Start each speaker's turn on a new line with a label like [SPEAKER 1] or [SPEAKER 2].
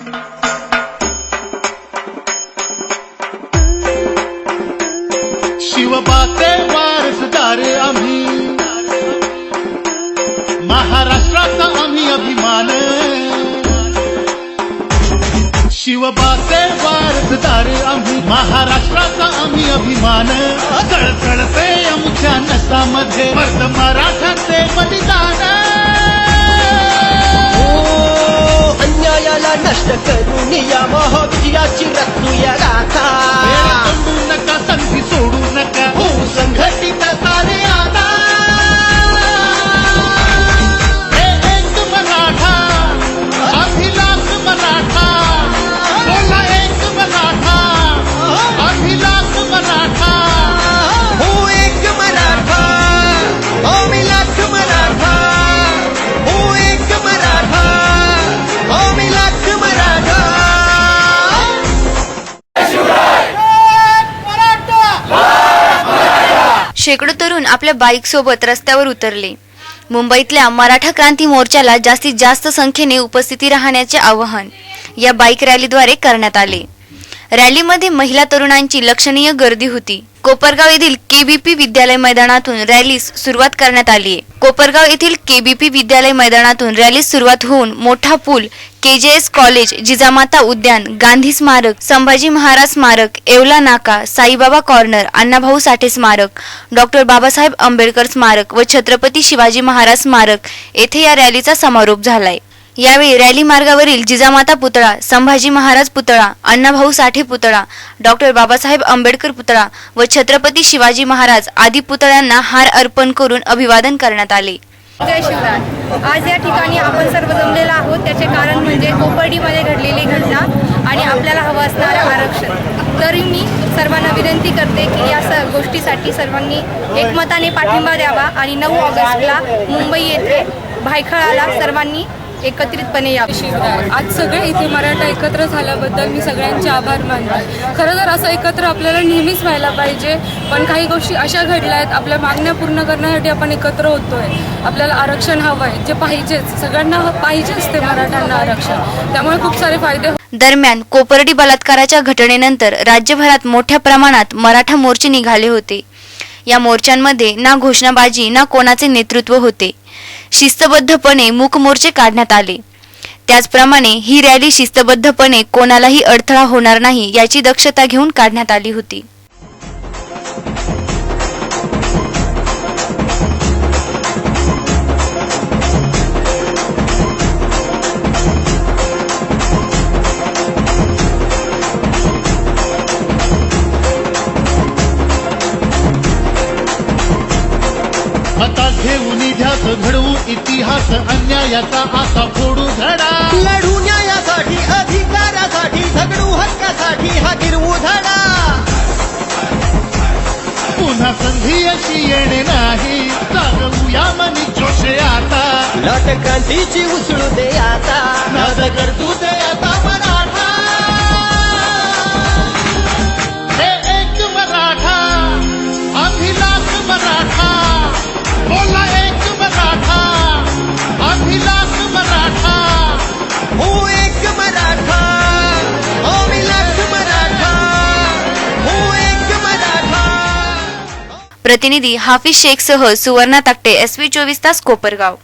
[SPEAKER 1] शिवबाचे वारसदार आम्ही. महाराष्ट्राचा आम्ही अभिमान. शिवबाचे वारसदार आम्ही. महाराष्ट्राचा आम्ही अभिमान. चळचळते आमच्या नसामध्ये. मराठाचे बलिदान.
[SPEAKER 2] अन्यायाला नष्ट करून या महाविजयाची रत्नूया गाथा
[SPEAKER 3] शेकडो तरुण आपल्या बाईक सोबत रस्त्यावर उतरले. मुंबईतल्या मराठा क्रांती मोर्चाला जास्तीत जास्त संख्येने उपस्थिती राहण्याचे आवाहन या बाईक रॅलीद्वारे करण्यात आले. रॅलीमध्ये महिला तरुणांची लक्षणीय गर्दी होती. कोपरगाव येथील केबीपी विद्यालय मैदानातून रॅलीस सुरुवात करण्यात आली आहे. कोपरगाव येथील केबीपी विद्यालय मैदानातून रॅलीस सुरुवात होऊन मोठा पूल केजेएस कॉलेज जिजामाता उद्यान गांधी स्मारक संभाजी महाराज स्मारक येवला नाका साईबाबा कॉर्नर अण्णाभाऊ साठे स्मारक डॉक्टर बाबासाहेब आंबेडकर स्मारक व छत्रपती शिवाजी महाराज स्मारक येथे या रॅलीचा समारोप झालाय. यावेळी रॅली मार्गावरील जिजामाता पुतळा संभाजी महाराज पुतळा अण्णाभाऊ साठे पुतळा डॉक्टर बाबासाहेब आंबेडकर पुतळा व छत्रपती शिवाजी महाराज आदी पुतळ्यांना हार अर्पण करून अभिवादन करण्यात आले.
[SPEAKER 4] जय शिवराय. आज या ठिकाणी आपण सर्व जमलेलो आहोत. त्याचे कारण म्हणजे कोपर्डीमध्ये घडलेली घटना आणि आपल्याला हवं असणारं आरक्षण. तरी मी सर्वांना विनंती करते की या स गोष्टीसाठी सर्वांनी एकमताने पाठिंबा द्यावा आणि नऊ ऑगस्टला मुंबई येथे भायखळाला सर्वांनी एकत्रितपणे
[SPEAKER 5] या आज सगळे इथे मराठा एकत्र झाल्याबद्दल मी सगळ्यांचे आभार मानतो. खरं तर असं एकत्र आपल्याला नेहमीच व्हायला पाहिजे पण काही गोष्टी अशा घडल्या आहेत आपल्या मागण्या पूर्ण करण्यासाठी आपण एकत्र होतोय. आपल्याला आरक्षण हवं आहे जे पाहिजेच. सगळ्यांना पाहिजेच ते मराठ्यांना आरक्षण. त्यामुळे खूप सारे फायदे हो-
[SPEAKER 3] दरम्यान कोपर्डी बलात्काराच्या घटनेनंतर राज्यभरात मोठ्या प्रमाणात मराठा मोर्चे निघाले होते. या मोर्चांमध्ये ना घोषणाबाजी ना कोणाचे नेतृत्व होते. शिस्तबद्धपणे मूकमोर्चे काढण्यात आले. त्याचप्रमाणे ही रॅली शिस्तबद्धपणे कोणालाही अडथळा होणार नाही याची दक्षता घेऊन काढण्यात आली होती.
[SPEAKER 1] हातात घेऊन ध्यास घडवू इतिहास अन्यायाचा आता फोडू धडा.
[SPEAKER 2] लढू न्यायासाठी अधिकारासाठी झगडू हक्कासाठी हा गिरवू धडा.
[SPEAKER 1] पुन्हा संधी अशी येणे नाही. जागवूया मनी जोशे आता.
[SPEAKER 2] नाटकांतीची उसळू दे आता.
[SPEAKER 1] नाद करतू दे आता
[SPEAKER 2] मराठा
[SPEAKER 3] प्रतिनिधी हाफिज शेख सह सुवर्णा ताकटे एस व्ही चोवीस तास कोपरगाव.